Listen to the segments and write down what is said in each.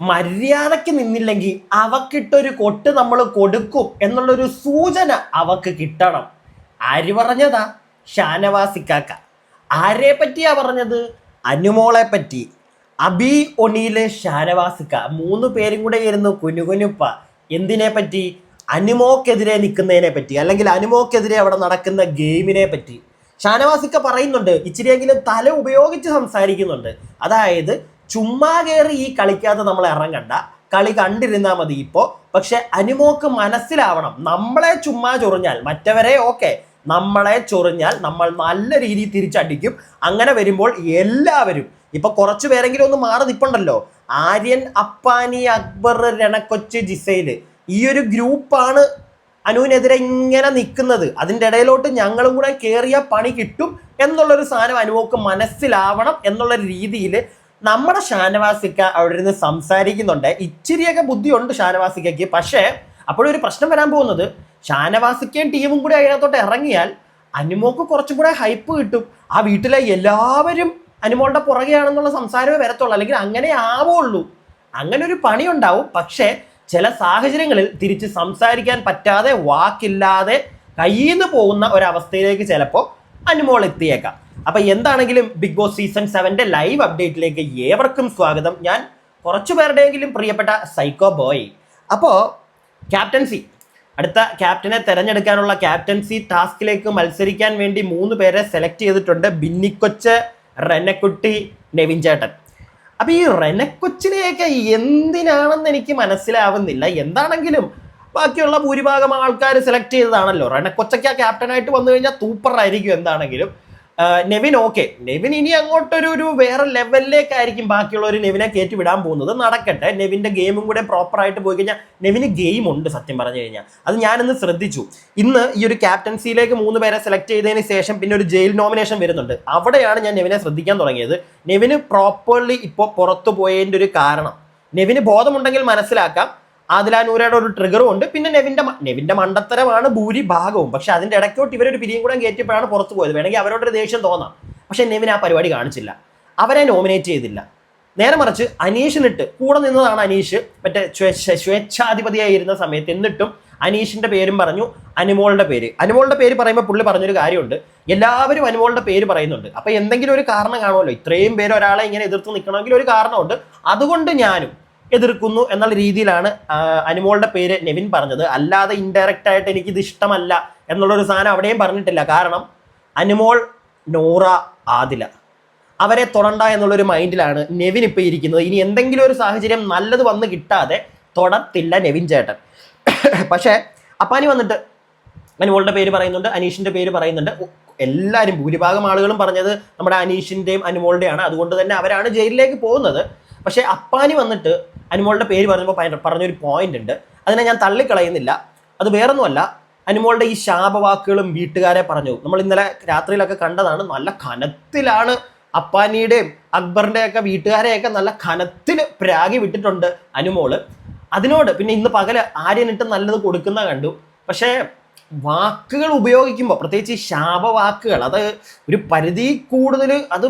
മര്യാദയ്ക്ക് നിന്നില്ലെങ്കിൽ അവക്കിട്ടൊരു കൊട്ട് നമ്മൾ കൊടുക്കും എന്നുള്ളൊരു സൂചന അവക്ക് കിട്ടണം. ആര് പറഞ്ഞതാ? ഷാനവാസിക്കാക്ക. ആരെ പറ്റിയാ പറഞ്ഞത്? അനുമോളെ പറ്റി. അബി ഒണീൽ ഷാനവാസിക്ക. മൂന്ന് പേരും കൂടെ ഇരുന്നു കുനുകുനുപ്പ എന്തിനെ പറ്റി? അനുമോക്കെതിരെ നിൽക്കുന്നതിനെ പറ്റി. അല്ലെങ്കിൽ അനുമോക്കെതിരെ അവിടെ നടക്കുന്ന ഗെയിമിനെ പറ്റി. ഷാനവാസിക്ക പറയുന്നുണ്ട് ഇച്ചിരിയെങ്കിലും തല ഉപയോഗിച്ച് സംസാരിക്കുന്നുണ്ട്. അതായത് ചുമ്മാ കയറി ഈ കളിക്കാതെ നമ്മൾ ഇറങ്ങണ്ട. കളി കണ്ടിരുന്നാൽ മതി ഇപ്പോൾ പക്ഷെ അനുമോക്ക് മനസ്സിലാവണം. നമ്മളെ ചുമ്മാ ചൊറിഞ്ഞാൽ മറ്റവരെ ഓക്കെ. നമ്മളെ ചൊറിഞ്ഞാൽ നമ്മൾ നല്ല രീതിയിൽ തിരിച്ചടിക്കും. അങ്ങനെ വരുമ്പോൾ എല്ലാവരും ഇപ്പൊ കുറച്ചു പേരെങ്കിലും ഒന്ന് മാറി നിപ്പുണ്ടല്ലോ. ആര്യൻ അപ്പാനി അക്ബർ രണക്കൊച്ച് ജിസൈൽ. ഈ ഒരു ഗ്രൂപ്പാണ് അനുവിനെതിരെ ഇങ്ങനെ നിൽക്കുന്നത്. അതിന്റെ ഇടയിലോട്ട് ഞങ്ങളും കൂടെ കയറിയ പണി കിട്ടും എന്നുള്ളൊരു സാധനം അനുവോക്ക് മനസ്സിലാവണം എന്നുള്ള രീതിയിൽ നമ്മുടെ ഷാനവാസിക്ക അവിടെ ഇരുന്ന് സംസാരിക്കുന്നുണ്ട്. ഇച്ചിരിയൊക്കെ ബുദ്ധിയുണ്ട് ഷാനവാസിക്കയ്ക്ക്. പക്ഷേ അപ്പോഴൊരു പ്രശ്നം വരാൻ പോകുന്നത്. ഷാനവാസിക്കയും ടീമും കൂടി അതിനകത്തോട്ട് ഇറങ്ങിയാൽ അനുമോക്ക് കുറച്ചും കൂടെ ഹൈപ്പ് കിട്ടും. ആ വീട്ടിലെ എല്ലാവരും അനുമോളുടെ പുറകെയാണെന്നുള്ള സംസാരമേ വരത്തുള്ളൂ. അല്ലെങ്കിൽ അങ്ങനെ ആവുള്ളൂ. അങ്ങനെ ഒരു പണി ഉണ്ടാവും പക്ഷേ ചില സാഹചര്യങ്ങളിൽ തിരിച്ച് സംസാരിക്കാൻ പറ്റാതെ വാക്കില്ലാതെ കയ്യിൽ നിന്ന് പോകുന്ന ഒരവസ്ഥയിലേക്ക് ചിലപ്പോൾ അനുമോൾ എത്തിയേക്കാം. അപ്പൊ എന്താണെങ്കിലും ബിഗ് ബോസ് സീസൺ സെവന്റെ ലൈവ് അപ്ഡേറ്റിലേക്ക് ഏവർക്കും സ്വാഗതം. ഞാൻ കുറച്ചു പേരുടെയെങ്കിലും പ്രിയപ്പെട്ട സൈക്കോ ബോയ് അപ്പോൾ ക്യാപ്റ്റൻസി അടുത്ത ക്യാപ്റ്റനെ തെരഞ്ഞെടുക്കാനുള്ള ക്യാപ്റ്റൻസി ടാസ്കിലേക്ക് മത്സരിക്കാൻ വേണ്ടി മൂന്ന് പേരെ സെലക്ട് ചെയ്തിട്ടുണ്ട് ബിന്നിക്കൊച്ച് റെനക്കുട്ടി നെവിൻ ചേട്ടൻ. അപ്പൊ ഈ റെനക്കൊച്ചിനെയൊക്കെ എന്തിനാണെന്ന് എനിക്ക് മനസ്സിലാവുന്നില്ല. എന്താണെങ്കിലും ബാക്കിയുള്ള ഭൂരിഭാഗം ആൾക്കാർ സെലക്ട് ചെയ്തതാണല്ലോ. റെനക്കൊച്ചയ്ക്ക് ആ ക്യാപ്റ്റനായിട്ട് വന്നു കഴിഞ്ഞാൽ സൂപ്പറായിരിക്കും എന്താണെങ്കിലും. നെവിൻ ഓക്കെ. നെവിൻ ഇനി അങ്ങോട്ടൊരു ഒരു വേറെ ലെവലിലേക്കായിരിക്കും ബാക്കിയുള്ളവർ നെവിനെ കയറ്റി വിടാൻ പോകുന്നത്. നടക്കട്ടെ. നെവിന്റെ ഗെയിമും കൂടെ പ്രോപ്പറായിട്ട് പോയി കഴിഞ്ഞാൽ നെവിന് ഗെയിം ഉണ്ട് സത്യം പറഞ്ഞു കഴിഞ്ഞാൽ അത് ഞാനിന്ന് ശ്രദ്ധിച്ചു. ഇന്ന് ഈ ഒരു ക്യാപ്റ്റൻസിയിലേക്ക് മൂന്ന് പേരെ സെലക്ട് ചെയ്തതിന് ശേഷം പിന്നെ ഒരു ജയിൽ നോമിനേഷൻ വരുന്നുണ്ട്. അവിടെയാണ് ഞാൻ നെവിനെ ശ്രദ്ധിക്കാൻ തുടങ്ങിയത്. നെവിന് പ്രോപ്പർലി ഇപ്പോൾ പുറത്തു പോയതിന്റെ ഒരു കാരണം. നെവിന് ബോധമുണ്ടെങ്കിൽ മനസ്സിലാക്കാം. ആദിലാനൂരയുടെ ഒരു ട്രിഗറും ഉണ്ട്. പിന്നെ നെവിന്റെ നെവിന്റെ മണ്ടത്തരമാണ് ഭൂരിഭാഗവും പക്ഷെ അതിന്റെ ഇടയ്ക്കോട്ട് ഇവരൊരു പിരിയും കൂടെ കയറ്റിയപ്പോഴാണ് പുറത്തു പോയത്. വേണമെങ്കിൽ അവരോടൊരു ദേഷ്യം തോന്നാം. പക്ഷെ നെവിൻ ആ പരിപാടി കാണിച്ചില്ല. അവരെ നോമിനേറ്റ് ചെയ്തില്ല. നേരെ മറിച്ച് അനീഷിനിട്ട് കൂടെ നിന്നതാണ് അനീഷ്. മറ്റേ സ്വേ- സ്വേച്ഛാധിപതിയായിരുന്ന സമയത്ത് എന്നിട്ടും അനീഷിന്റെ പേരും പറഞ്ഞു അനുമോളുടെ പേര്. അനുമോളുടെ പേര് പറയുമ്പോൾ പുള്ളി പറഞ്ഞൊരു കാര്യമുണ്ട്. എല്ലാവരും അനുമോളുടെ പേര് പറയുന്നുണ്ട്. അപ്പൊ എന്തെങ്കിലും ഒരു കാരണം കാണുമല്ലോ. ഇത്രയും പേര് ഒരാളെ ഇങ്ങനെ എതിർത്ത് നിൽക്കണമെങ്കിൽ ഒരു കാരണമുണ്ട്. അതുകൊണ്ട് ഞാനും എതിർക്കുന്നു എന്നുള്ള രീതിയിലാണ് അനുമോളുടെ പേര് നെവിൻ പറഞ്ഞത്. അല്ലാതെ ഇൻഡയറക്റ്റ് ആയിട്ട് എനിക്കിത് ഇഷ്ടമല്ല എന്നുള്ളൊരു സാധനം അവിടെയും പറഞ്ഞിട്ടില്ല. കാരണം അനുമോൾ നോറ ആദില അവരെ തൊടണ്ട എന്നുള്ളൊരു മൈൻഡിലാണ് നെവിൻ ഇപ്പോൾ ഇരിക്കുന്നത്. ഇനി എന്തെങ്കിലും ഒരു സാഹചര്യം നല്ലത് വന്ന് കിട്ടാതെ തൊടത്തില്ല നെവിൻ ചേട്ടൻ. പക്ഷേ അപ്പാനി വന്നിട്ട് അനുമോളുടെ പേര് പറയുന്നുണ്ട് അനീഷിന്റെ പേര് പറയുന്നുണ്ട്. എല്ലാവരും ഭൂരിഭാഗം ആളുകളും പറഞ്ഞത് നമ്മുടെ അനീഷിന്റെയും അനുമോളുടെയാണ്. അതുകൊണ്ട് തന്നെ അവരാണ് ജയിലിലേക്ക് പോകുന്നത്. പക്ഷേ അപ്പാനി വന്നിട്ട് അനുമോളുടെ പേര് പറഞ്ഞപ്പോൾ പറഞ്ഞൊരു പോയിന്റ് ഉണ്ട്. അതിനെ ഞാൻ തള്ളിക്കളയുന്നില്ല. അത് വേറൊന്നുമല്ല. അനിമോളുടെ ഈ ശാപവാക്കുകളും വീട്ടുകാരെ പറഞ്ഞു. നമ്മൾ ഇന്നലെ രാത്രിയിലൊക്കെ കണ്ടതാണ് നല്ല കനത്തിലാണ് അപ്പാനിയുടെയും അക്ബറിന്റെയൊക്കെ വീട്ടുകാരെയൊക്കെ നല്ല കനത്തിൽ പ്രാഗി വിട്ടിട്ടുണ്ട് അനുമോൾ. അതിനോട് പിന്നെ ഇന്ന് പകൽ ആര്യനിട്ട് നല്ലത് കൊടുക്കുന്ന കണ്ടു. പക്ഷേ വാക്കുകൾ ഉപയോഗിക്കുമ്പോൾ പ്രത്യേകിച്ച് ശാപവാക്കുകൾ അത് ഒരു പരിധി കൂടുതൽ അത്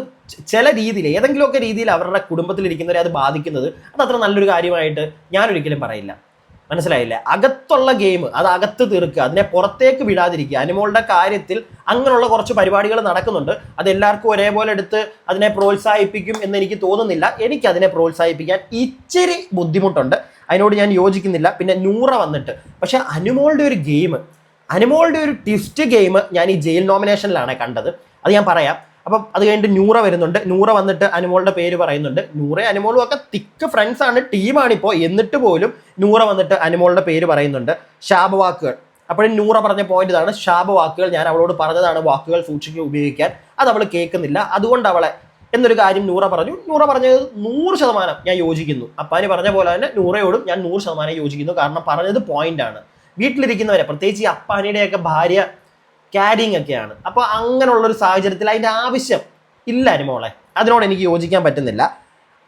ചില രീതിയിൽ ഏതെങ്കിലുമൊക്കെ രീതിയിൽ അവരുടെ കുടുംബത്തിലിരിക്കുന്നവരെ അത് ബാധിക്കുന്നത് അത് അത്ര നല്ലൊരു കാര്യമായിട്ട് ഞാൻ ഒരിക്കലും പറയില്ല. മനസ്സിലായില്ലേ? അകത്തുള്ള ഗെയിം അത് അകത്ത് തീർക്കുക അതിനെ പുറത്തേക്ക് വിടാതിരിക്കുക അനിമോളുടെ കാര്യത്തിൽ അങ്ങനെയുള്ള കുറച്ച് പരിപാടികൾ നടക്കുന്നുണ്ട്. അത് എല്ലാവർക്കും ഒരേപോലെ എടുത്ത് അതിനെ പ്രോത്സാഹിപ്പിക്കും എന്ന് എനിക്ക് തോന്നുന്നില്ല. എനിക്ക് അതിനെ പ്രോത്സാഹിപ്പിക്കാൻ ഇച്ചിരി ബുദ്ധിമുട്ടുണ്ട്. അതിനോട് ഞാൻ യോജിക്കുന്നില്ല. പിന്നെ നൂറ വന്നിട്ട്. പക്ഷെ അനുമോളുടെ ഒരു ഗെയിം അനുമോളുടെ ഒരു ട്വിസ്റ്റ് ഗെയിം ഞാൻ ഈ ജയിൽ നോമിനേഷനിലാണ് കണ്ടത്. അത് ഞാൻ പറയാം. അപ്പം അത് കഴിഞ്ഞിട്ട് നൂറ വരുന്നുണ്ട്. നൂറ വന്നിട്ട് അനുമോളുടെ പേര് പറയുന്നുണ്ട്. നൂറ അനുമോളും ഒക്കെ തിക്ക് ഫ്രണ്ട്സ് ആണ്. ടീമാണ് എന്നിട്ട് പോലും നൂറ വന്നിട്ട് അനുമോളുടെ പേര് പറയുന്നുണ്ട്. ശാപവാക്കുകൾ. അപ്പോഴും നൂറ പറഞ്ഞ പോയിന്റ് ഇതാണ്. ശാപവാക്കുകൾ ഞാൻ അവളോട് പറഞ്ഞതാണ് വാക്കുകൾ സൂക്ഷിക്കുക ഉപയോഗിക്കാൻ. അത് അവൾ കേൾക്കുന്നില്ല. അതുകൊണ്ട് അവളെ എന്നൊരു കാര്യം നൂറ പറഞ്ഞു. നൂറ പറഞ്ഞത് നൂറ് ശതമാനം ഞാൻ യോജിക്കുന്നു. അപ്പാനി പറഞ്ഞ പോലെ തന്നെ നൂറയോടും ഞാൻ നൂറ് ശതമാനം യോജിക്കുന്നു. കാരണം പറഞ്ഞത് പോയിന്റ് ആണ്. വീട്ടിലിരിക്കുന്നവരെ പ്രത്യേകിച്ച് ഈ അപ്പാനിയുടെയൊക്കെ ഭാര്യ ക്യാരിങ് ഒക്കെയാണ്. അപ്പോൾ അങ്ങനെയുള്ളൊരു സാഹചര്യത്തിൽ അതിന്റെ ആവശ്യം ഇല്ല അനുമോളെ. അതിനോട് എനിക്ക് യോജിക്കാൻ പറ്റുന്നില്ല.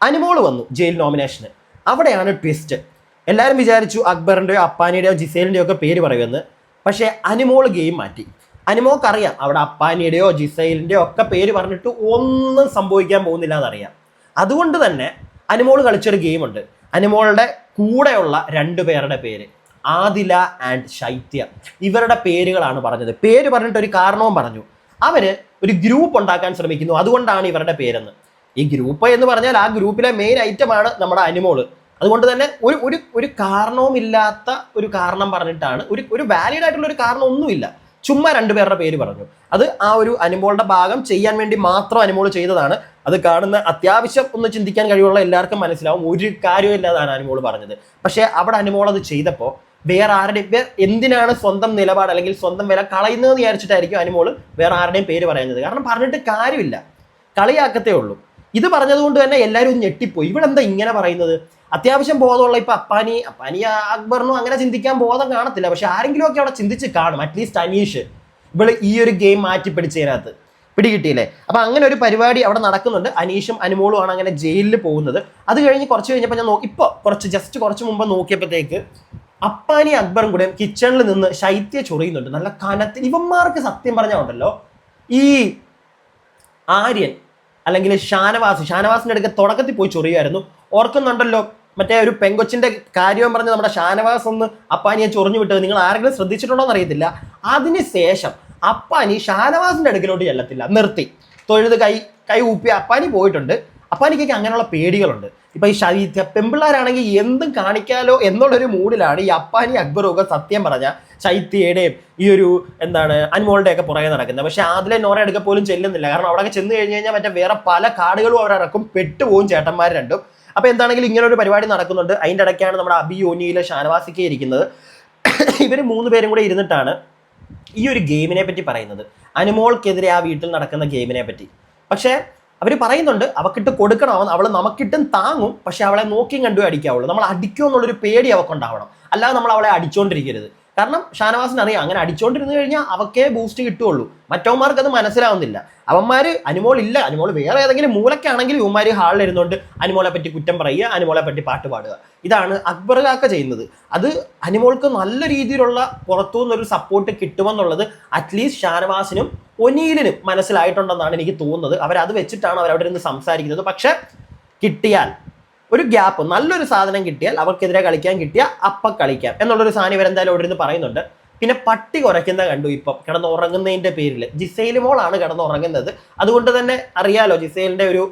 അനുമോൾ വന്നു ജയിൽ നോമിനേഷന് അവിടെയാണ് ട്വിസ്റ്റ് എല്ലാവരും വിചാരിച്ചു അക്ബറിന്റെയോ അപ്പാനിയുടെയോ ജിസേലിന്റെയോ ഒക്കെ പേര് പറയുമെന്ന്. പക്ഷേ അനുമോൾ ഗെയിം മാറ്റി. അനുമോക്കറിയാം അവിടെ അപ്പാനിയുടെയോ ജിസൈലിന്റെയോ ഒക്കെ പേര് പറഞ്ഞിട്ട് ഒന്നും സംഭവിക്കാൻ പോകുന്നില്ല എന്നറിയാം. അതുകൊണ്ട് തന്നെ അനുമോൾ കളിച്ചൊരു ഗെയിമുണ്ട് അനുമോളുടെ കൂടെയുള്ള രണ്ടു പേരുടെ പേര്. ആദില ആൻഡ് ശൈത്യ. ഇവരുടെ പേരുകളാണ് പറഞ്ഞത്. പേര് പറഞ്ഞിട്ട് ഒരു കാരണവും പറഞ്ഞു. അവർ ഒരു ഗ്രൂപ്പ് ഉണ്ടാക്കാൻ ശ്രമിക്കുന്നു. അതുകൊണ്ടാണ് ഇവരുടെ പേരെന്ന്. ഈ ഗ്രൂപ്പ് എന്ന് പറഞ്ഞാൽ ആ ഗ്രൂപ്പിലെ മെയിൻ ഐറ്റമാണ് നമ്മുടെ അനുമോൾ അതുകൊണ്ട് തന്നെ ഒരു ഒരു ഒരു കാരണവും ഇല്ലാത്ത ഒരു കാരണം പറഞ്ഞിട്ടാണ് ഒരു ഒരു വാലിഡ് ആയിട്ടുള്ള ഒരു കാരണം ഒന്നുമില്ല. ചുമ്മാ രണ്ടുപേരുടെ പേര് പറഞ്ഞു. അത് ആ ഒരു അനുമോളുടെ ഭാഗം ചെയ്യാൻ വേണ്ടി മാത്രം അനുമോൾ ചെയ്തതാണ്. അത് കാണുന്ന അത്യാവശ്യം ഒന്ന് ചിന്തിക്കാൻ കഴിവുള്ള എല്ലാവർക്കും മനസ്സിലാവും. ഒരു കാര്യമില്ലാതാണ് അനുമോൾ പറഞ്ഞത്. പക്ഷേ അവിടെ അനുമോൾ അത് ചെയ്തപ്പോൾ വേറെ ആരുടെയും വേ- എന്തിനാണ് സ്വന്തം നിലപാട് അല്ലെങ്കിൽ സ്വന്തം വില കളയുന്നതെന്ന് വിചാരിച്ചിട്ടായിരിക്കും അനുമോൾ വേറെ ആരുടെയും പേര് പറയുന്നത്. കാരണം പറഞ്ഞിട്ട് കാര്യമില്ല. കളിയാക്കത്തേ ഉള്ളൂ. ഇത് പറഞ്ഞതുകൊണ്ട് തന്നെ എല്ലാവരും ഞെട്ടിപ്പോയി. ഇവിടെ എന്താ ഇങ്ങനെ പറയുന്നത്? അത്യാവശ്യം ബോധമുള്ള ഇപ്പൊ അപ്പാനി അപ്പാനി അക്ബറിനും അങ്ങനെ ചിന്തിക്കാൻ ബോധം കാണത്തില്ല. പക്ഷെ ആരെങ്കിലും ഒക്കെ അവിടെ ചിന്തിച്ച് കാണും. At least Aneesh. ഇവൾ ഈ ഒരു ഗെയിം മാറ്റി പിടിച്ചതിനകത്ത് പിടികിട്ടിയില്ലേ? അപ്പൊ അങ്ങനെ ഒരു പരിപാടി അവിടെ നടക്കുന്നുണ്ട്. അനീഷും അനുമോളും ആണ് അങ്ങനെ ജയിലിൽ പോകുന്നത്. അത് കഴിഞ്ഞ് കുറച്ച് കഴിഞ്ഞപ്പോൾ ഞാൻ നോക്കി. ഇപ്പൊ കുറച്ച് ജസ്റ്റ് കുറച്ച് മുമ്പ് നോക്കിയപ്പോഴത്തേക്ക് അപ്പാനി അക്ബറും കൂടെ കിച്ചണിൽ നിന്ന് ശൈത്യ ചൊറിയുന്നുണ്ട്. നല്ല കനത്തിൽ ഇവന്മാർക്ക് സത്യം പറഞ്ഞാൽ ഉണ്ടല്ലോ. ഈ ആര്യൻ അല്ലെങ്കിൽ ഷാനവാസ് ഷാനവാസിന്റെ അടുക്ക തുടക്കത്തിൽ പോയി ചൊറിയായിരുന്നു ഓർക്കുന്നുണ്ടല്ലോ മറ്റേ ഒരു പെങ്കൊച്ചിന്റെ കാര്യം പറഞ്ഞ് നമ്മുടെ ഷാനവാസ് ഒന്ന് അപ്പാനിയെ ചൊറിഞ്ഞു വിട്ടത് നിങ്ങൾ ആരെങ്കിലും ശ്രദ്ധിച്ചിട്ടുണ്ടോ എന്ന് അറിയത്തില്ല അതിന് ശേഷം അപ്പാനി ഷാനവാസിന്റെ അടുക്കിലോട്ട് ചെല്ലത്തില്ല. നിർത്തി. തൊഴുത് കൈ കൈ ഊപ്പി അപ്പാനി പോയിട്ടുണ്ട്. അപ്പാനിക്കൊക്കെ അങ്ങനെയുള്ള പേടികളുണ്ട്. ഇപ്പോൾ ഈ ശൈത്യ പെമ്പിള്ളാരാണെങ്കിൽ എന്തും കാണിക്കാലോ എന്നുള്ളൊരു മൂഡിലാണ് ഈ അപ്പാനി അക്ബറും ഒക്കെ സത്യം പറഞ്ഞ ശൈത്യയുടെയും ഈ ഒരു എന്താണ് അൻമോളുടെ ഒക്കെ പുറകെ നടക്കുന്നത്. പക്ഷേ അതിലെ നോറ എടുക്ക പോലും ചെല്ലുന്നില്ല. കാരണം അവിടെ ചെന്ന് കഴിഞ്ഞ് കഴിഞ്ഞാൽ മറ്റേ വേറെ പല കാടുകളും അവർ ഇറക്കും. പെട്ടുപോകും ചേട്ടന്മാർ രണ്ടും. അപ്പോൾ എന്താണെങ്കിലും ഇങ്ങനെ ഒരു പരിപാടി നടക്കുന്നുണ്ട്. അതിന്റെ ഇടയ്ക്കാണ് നമ്മുടെ അബി യോനിയിലെ ഷാനവാസിക്ക് ഇരിക്കുന്നത്. ഇവർ മൂന്ന് പേരും കൂടെ ഇരുന്നിട്ടാണ് ഈ ഒരു ഗെയിമിനെ പറ്റി പറയുന്നത്. അനുമോൾക്കെതിരെ ആ വീട്ടിൽ നടക്കുന്ന ഗെയിമിനെ പറ്റി. പക്ഷേ അവർ പറയുന്നുണ്ട് അവക്കിട്ട് കൊടുക്കണം അവൾ നമുക്കിട്ടും താങ്ങും പക്ഷെ അവളെ നോക്കിയും കണ്ടു അടിക്കാവുള്ളൂ. നമ്മൾ അടിക്കുമോ എന്നുള്ളൊരു പേടി അവക്കുണ്ടാവണം. അല്ലാതെ നമ്മൾ അവളെ അടിച്ചുകൊണ്ടിരിക്കരുത് കാരണം ഷാനവാസിന് അറിയാം അങ്ങനെ അടിച്ചോണ്ടിരുന്നു കഴിഞ്ഞാൽ അവക്കേ ബൂസ്റ്റ് കിട്ടുള്ളൂ മറ്റവന്മാർക്ക് അത് മനസ്സിലാവുന്നില്ല. അവന്മാർ അനുമോൾ ഇല്ല അനുമോൾ വേറെ ഏതെങ്കിലും മൂലക്കാണെങ്കിൽ ഇവന്മാർ ഹാളിൽ ഇരുന്നുകൊണ്ട് അനുമോളെ പറ്റി കുറ്റം പറയുക അനുമോളെ പറ്റി പാട്ട് പാടുക. ഇതാണ് അക്ബർ കാക്ക ചെയ്യുന്നത്. അത് അനുമോൾക്ക് നല്ല രീതിയിലുള്ള പുറത്തു നിന്നൊരു സപ്പോർട്ട് കിട്ടുമെന്നുള്ളത് അറ്റ്ലീസ്റ്റ് ഷാനവാസിനും ഒനീലിനും മനസ്സിലായിട്ടുണ്ടെന്നാണ് എനിക്ക് തോന്നുന്നത്. അവരത് വെച്ചിട്ടാണ് അവരവിടെ നിന്ന് സംസാരിക്കുന്നത്. പക്ഷെ കിട്ടിയാൽ ഒരു ഗ്യാപ്പ് നല്ലൊരു സാധനം കിട്ടിയാൽ അവർക്കെതിരെ കളിക്കാൻ കിട്ടിയാൽ അപ്പം കളിക്കാം. എന്നുള്ളൊരു സാധനം ഇവരെന്തായാലും അവിടെ ഇരുന്ന് പറയുന്നുണ്ട്. പിന്നെ പട്ടി കുറയ്ക്കുന്ന കണ്ടു ഇപ്പം കിടന്ന് ഉറങ്ങുന്നതിന്റെ പേരിൽ ജിസൈൽ മോളാണ് കിടന്ന് ഉറങ്ങുന്നത് അതുകൊണ്ട് തന്നെ അറിയാലോ ജിസൈലിന്റെ ഒരു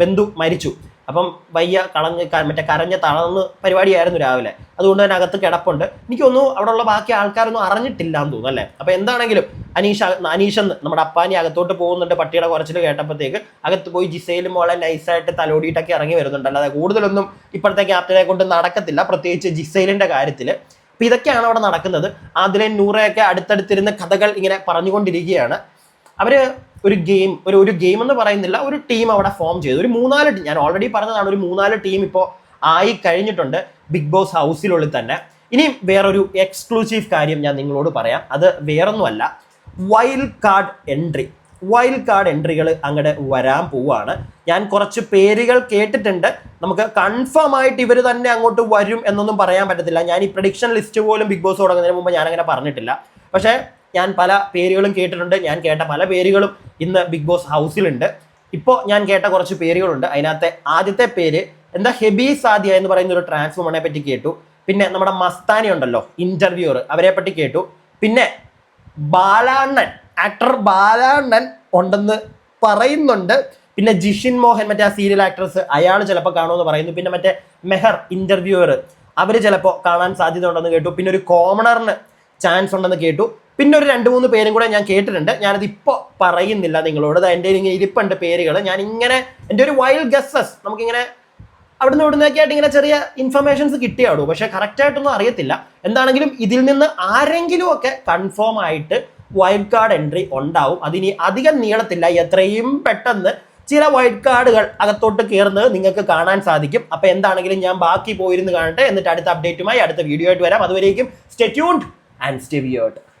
ബന്ധു മരിച്ചു. അപ്പം വയ്യ കളഞ്ഞ് മറ്റേ കരഞ്ഞ് തളർന്ന് പരിപാടിയായിരുന്നു രാവിലെ. അതുകൊണ്ട് തന്നെ അകത്ത് കിടപ്പുണ്ട്. എനിക്കൊന്നും അവിടെയുള്ള ബാക്കി ആൾക്കാരൊന്നും അറിഞ്ഞിട്ടില്ല എന്ന് തോന്നുന്നു അല്ലേ? അപ്പം എന്താണെങ്കിലും അനീഷ അനീഷ് നമ്മുടെ അപ്പാനി അകത്തോട്ട് പോകുന്നുണ്ട് പട്ടിയുടെ കുറച്ചിൽ കേട്ടപ്പോഴത്തേക്ക്. അകത്ത് പോയി ജിസയിലും മോളെ നൈസായിട്ട് തലോടിയിട്ടൊക്കെ ഇറങ്ങി വരുന്നുണ്ട്. അല്ലാതെ കൂടുതലൊന്നും ഇപ്പോഴത്തെ ക്യാപ്റ്റനെ കൊണ്ട് നടക്കത്തില്ല. പ്രത്യേകിച്ച് ജിസൈലിന്റെ കാര്യത്തിൽ അപ്പൊ ഇതൊക്കെയാണ് അവിടെ നടക്കുന്നത്. അതിലെ നൂറയൊക്കെ അടുത്തടുത്തിരുന്ന കഥകൾ ഇങ്ങനെ പറഞ്ഞുകൊണ്ടിരിക്കുകയാണ്. അവർ ഒരു ഗെയിം ഒരു ഒരു ഗെയിം എന്ന് പറയുന്നില്ല ഒരു ടീം അവിടെ ഫോം ചെയ്തു. ഒരു മൂന്നാൽ ഞാൻ ഓൾറെഡി പറഞ്ഞതാണ് ഒരു മൂന്നാൽ ടീം ഇപ്പോൾ ആയി കഴിഞ്ഞിട്ടുണ്ട്. ബിഗ് ബോസ് ഹൗസിനുള്ളിൽ തന്നെ. ഇനിയും വേറൊരു എക്സ്ക്ലൂസീവ് കാര്യം ഞാൻ നിങ്ങളോട് പറയാം. അത് വേറൊന്നുമല്ല. Wild card entry wild card എൻട്രികൾ അങ്ങോട്ട് വരാൻ പോവാണ്. ഞാൻ കുറച്ച് പേരുകൾ കേട്ടിട്ടുണ്ട്. നമുക്ക് കൺഫേം ആയിട്ട് ഇവർ തന്നെ അങ്ങോട്ട് വരും എന്നൊന്നും പറയാൻ പറ്റത്തില്ല. ഞാൻ ഈ പ്രഡിക്ഷൻ ലിസ്റ്റ് പോലും ബിഗ് ബോസ് തുടങ്ങുന്നതിന് മുമ്പ് ഞാൻ അങ്ങനെ പറഞ്ഞിട്ടില്ല. പക്ഷേ ഞാൻ പല പേരുകളും കേട്ടിട്ടുണ്ട്. ഞാൻ കേട്ട പല പേരുകളും ഇന്ന് ബിഗ് ബോസ് ഹൗസിലുണ്ട് ഇപ്പോൾ ഞാൻ കേട്ട കുറച്ച് പേരുകളുണ്ട്. അതിനകത്തെ ആദ്യത്തെ പേര് എന്താ? ഹെബി സാദിയ എന്ന് പറയുന്ന ഒരു ട്രാൻസ്ഫോമറിനെ പറ്റി കേട്ടു. പിന്നെ നമ്മുടെ മസ്താനി ഉണ്ടല്ലോ ഇന്റർവ്യൂർ അവരെ പറ്റി കേട്ടു. പിന്നെ ബാലാണ്ണൻ. ആക്ടർ ബാലാണ്ണൻ ഉണ്ടെന്ന് പറയുന്നുണ്ട്. പിന്നെ ജിഷിൻ മോഹൻ മറ്റേ ആ സീരിയൽ ആക്ട്രസ് അയാൾ ചിലപ്പോൾ കാണുമെന്ന് പറയുന്നു. പിന്നെ മറ്റേ മെഹർ ഇന്റർവ്യൂവർ അവർ ചിലപ്പോൾ കാണാൻ സാധ്യത ഉണ്ടെന്ന് കേട്ടു. പിന്നെ ഒരു കോമണറിന് ചാൻസ് ഉണ്ടെന്ന് കേട്ടു. പിന്നെ ഒരു രണ്ട് മൂന്ന് പേരും കൂടെ ഞാൻ കേട്ടിട്ടുണ്ട്. ഞാനത് ഇപ്പോൾ പറയുന്നില്ല നിങ്ങളോട്. എന്റെ ഇരിപ്പുണ്ട് പേരുകൾ ഞാൻ ഇങ്ങനെ എന്റെ ഒരു വൈൽഡ് ഗസ്സസ് നമുക്കിങ്ങനെ അവിടുന്ന് ഇവിടുന്നൊക്കെ ആയിട്ട് ഇങ്ങനെ ചെറിയ ഇൻഫർമേഷൻസ് കിട്ടിയാടൂ. പക്ഷെ കറക്റ്റ് ആയിട്ടൊന്നും അറിയത്തില്ല. എന്താണെങ്കിലും ഇതിൽ നിന്ന് ആരെങ്കിലും ഒക്കെ കൺഫേം ആയിട്ട് വൈൽഡ് കാർഡ് എൻട്രി ഉണ്ടാവും. അതിനി അധികം നീളത്തില്ല. എത്രയും പെട്ടെന്ന് ചില വൈൽഡ് കാർഡുകൾ അകത്തോട്ട് കയറുന്നത് നിങ്ങൾക്ക് കാണാൻ സാധിക്കും. അപ്പൊ എന്താണെങ്കിലും ഞാൻ ബാക്കി പോയിരുന്ന് കാണട്ടെ. എന്നിട്ട് അടുത്ത അപ്ഡേറ്റുമായി അടുത്ത വീഡിയോ ആയിട്ട് വരാം. അതുവരേക്കും സ്റ്റെറ്റ്യൂൺഡ് ആൻഡ് സ്റ്റെവിയോട്ട്